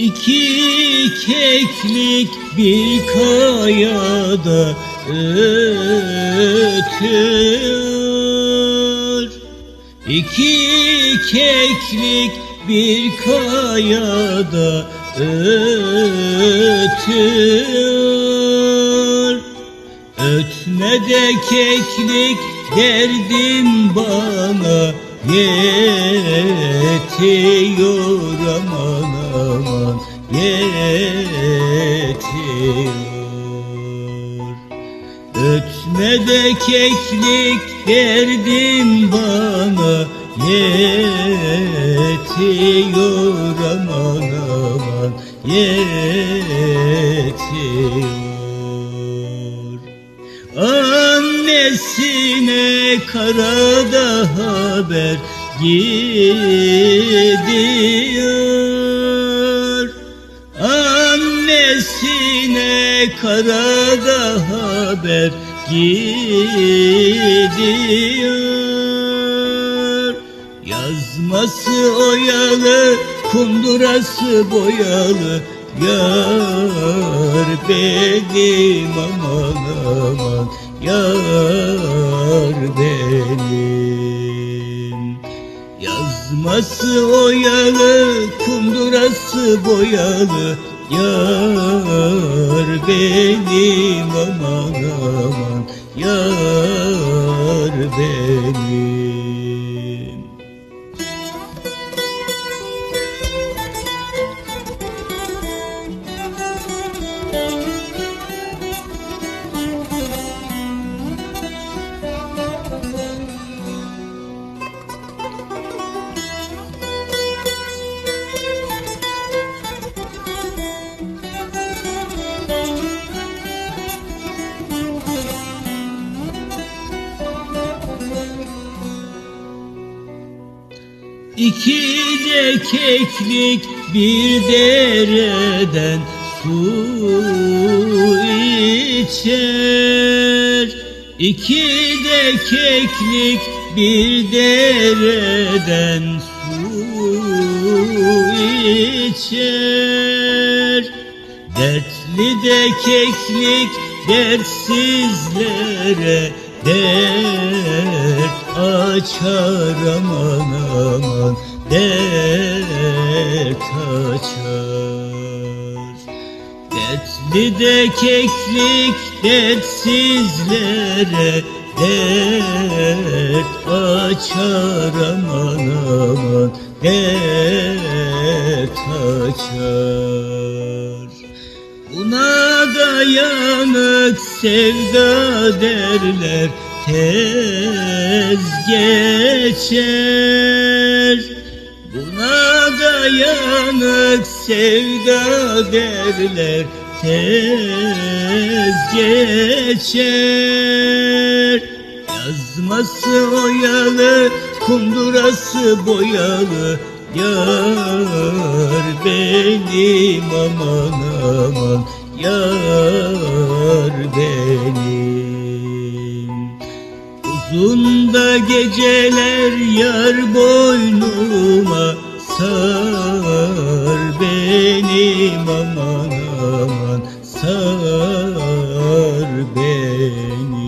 İki keklik bir kayada ötüyor. İki keklik bir kayada ötüyor. Ötme de keklik derdim bana yetiyor aman aman yetiyor. Ötme de keklik derdim bana yetiyor aman aman yetiyor Annesine karada haber gidiyor. Annesine karada haber gidiyor. Yazması oyalı, kundurası boyalı Yar benim aman aman. Yar benim. Yazması oyalı, kundurası boyalı. Yar benim aman aman. Yar benim İki de keklik bir dereden su içer. İki de keklik bir dereden su içer. Dertli de keklik dertsizlere dert açar aman aman dert açar. Dertli de keklik dertsizlere dert açar aman aman dert açar. Buna dayanık sevda derler tez geçer. Buna dayanık sevda derler tez geçer. Yazması oyalı, kundurası boyalı Yar benim aman aman yar benim Uzun da geceler yar boynuma sar benim aman aman sar beni.